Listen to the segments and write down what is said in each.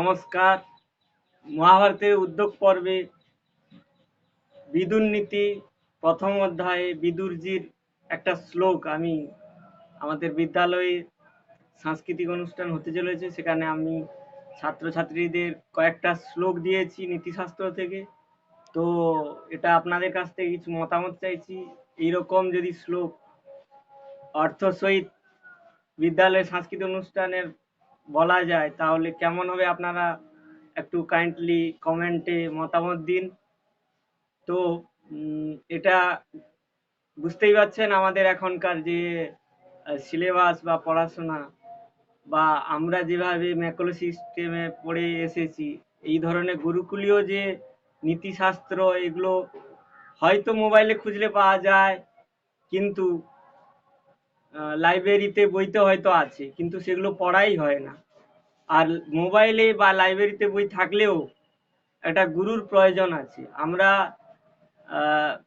নমস্কার। মহাভারতের উদ্যোগ পর্বে বিদুর নীতি প্রথম অধ্যায়ে বিদুরজির একটা শ্লোক আমি আমাদের বিদ্যালয়ে সাংস্কৃতিক অনুষ্ঠান হতে চলেছে, সেখানে আমি ছাত্রছাত্রীদের কয়েকটা শ্লোক দিয়েছি নীতিশাস্ত্র থেকে। তো এটা আপনাদের কাছ থেকে কিছু মতামত চাইছি। এইরকম যদি শ্লোক অর্থ সহিত বিদ্যালয়ের সাংস্কৃতিক অনুষ্ঠানের বলা যায়, তাহলে কেমন হবে আপনারা একটু কাইন্ডলি কমেন্টে মতামত দিন। তো এটা বুঝতেই পারছেন আমাদের এখনকার যে সিলেবাস বা পড়াশোনা বা আমরা যেভাবে ম্যাকলো সিস্টেমে পড়ে এসেছি, এই ধরনের গুরুকুলীয় যে নীতিশাস্ত্র, এগুলো হয়তো মোবাইলে খুঁজলে পাওয়া যায়, কিন্তু লাইব্রেরিতে বইতে হয়তো আছে, কিন্তু সেগুলো পড়াই হয় না। আর মোবাইলে বা লাইব্রেরিতে বই থাকলেও একটা গুরুর প্রয়োজন আছে। আমরা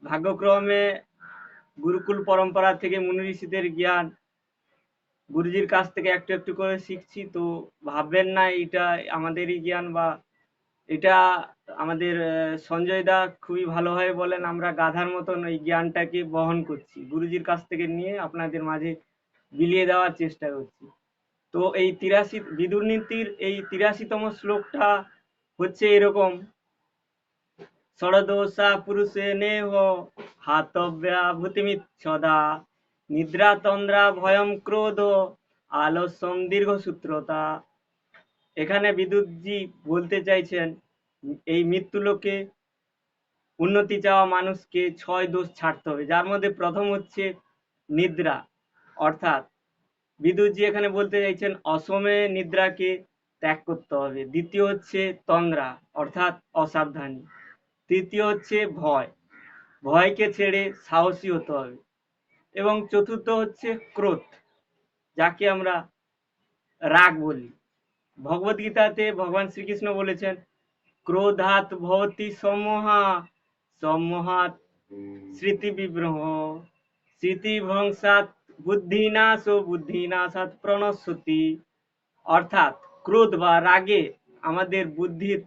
ভাগ্যক্রমে গুরুকুল পরম্পরা থেকে মুনি ঋষিদের জ্ঞান গুরুজির কাছ থেকে একটু একটু করে শিখছি, তো ভাববেন না এটা আমাদেরই জ্ঞান বা এটা আমাদের সঞ্জয় দা খুবই ভালোভাবে বলেন, আমরা গাধার মতন ওই জ্ঞানটাকে বহন করছি। গুরুজির কাছ থেকে নিয়ে আপনাদের মাঝে বিলিয়ে দেওয়ার চেষ্টা করছি। তো এই তিরাশি বিদুর নীতির এই তিরাশিতম শ্লোকটা হচ্ছে এরকম, ষড়দোষা পুরুষে নেহ হাতব্যা ভূতিমিচ্ছদা নিদ্রা তন্দ্রা ভয়ম ক্রোধ দীর্ঘ সূত্রতা এখানে বিদ্যুৎজি বলতে চাইছেন, এই মৃত্যুলোকে উন্নতি চাওয়া মানুষকে ছয় দোষ ছাড়তে হবে। যার মধ্যে প্রথম হচ্ছে নিদ্রা, অর্থাৎ বিদুৎজি এখানে বলতে চাইছেন অসমে নিদ্রাকে ত্যাগ করতে হবে। দ্বিতীয় হচ্ছে তন্দ্রা অর্থাৎ অসাবধানী। তৃতীয় হচ্ছে ভয়, ভয়কে ছেড়ে সাহসী হতে হবে। এবং চতুর্থ হচ্ছে ক্রোধ, যাকে আমরা রাগ বলি। ভগবত গীতাতে ভগবান শ্রীকৃষ্ণ বলেছেন ক্রোধাত ভবতি সমহা সম্মোহাত স্মৃতি বিভ্রহ স্মৃতি ভ্রংসাত বুদ্ধিনাশ ও বুদ্ধিনাশাত প্রণশ্যতি অর্থাৎ ক্রোধ বা রাগে আমাদের বুদ্ধির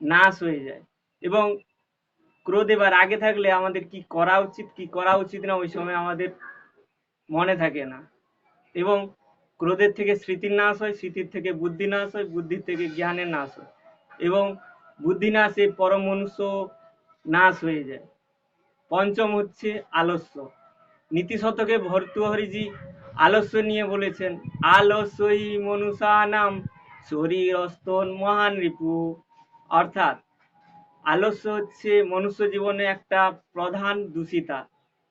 নাশ হয়ে যায়। এবং ক্রোধে বা রাগে থাকলে আমাদের কি করা উচিত, কি করা উচিত না, ওই সময় আমাদের মনে থাকে না। এবং ক্রোধের থেকে স্মৃতির নাশ হয়, স্মৃতির থেকে বুদ্ধি নাশ হয়, বুদ্ধির থেকে জ্ঞানের নাশ হয় এবং বুদ্ধি নাশে পরম মনুষ্য নাশ হয়ে যায়। পঞ্চম হচ্ছে আলস্য। নীতি শতকে ভর্তুহরিজি আলস্য নিয়ে বলেছেন, আলস্যই মনুষা নাম শরীর অস্তন মহান রিপু। অর্থাৎ আলস্য হচ্ছে মনুষ্য জীবনে একটা প্রধান দূষিতা।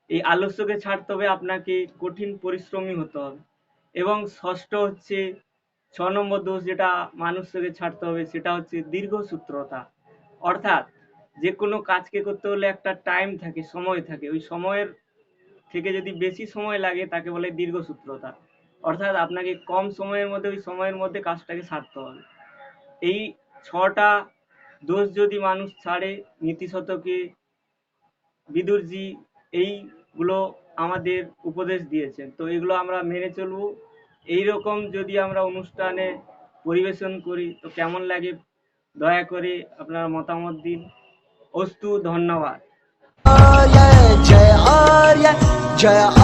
এই আলস্যকে ছাড়তে হবে, আপনাকে কঠিন পরিশ্রমী হতে হবে। এবং ষষ্ঠ হচ্ছে ছ নম্বর দোষ যেটা মানুষকে ছাড়তে হবে, সেটা হচ্ছে দীর্ঘসূত্রতা। অর্থাৎ যে কোনো কাজকে করতে হলে একটা টাইম থাকে, সময় থাকে। ওই সময়ের থেকে যদি বেশি সময় লাগে, তাকে বলে দীর্ঘসূত্রতা। অর্থাৎ আপনাকে কম সময়ের মধ্যে, ওই সময়ের মধ্যে কাজটাকে সারতে হবে। এই ছটা দোষ যদি মানুষ ছাড়ে নীতি শতকে বিদুরজি, এইগুলো আমাদের উপদেশ দিয়েছেন। তো এগুলো আমরা মেনে চলবো। এইরকম যদি আমরা অনুষ্ঠানে পরিবেশন করি, তো কেমন লাগে? দয়া করে আপনার মতামত দিন। অস্তু ধন্যবাদ। জয় Jai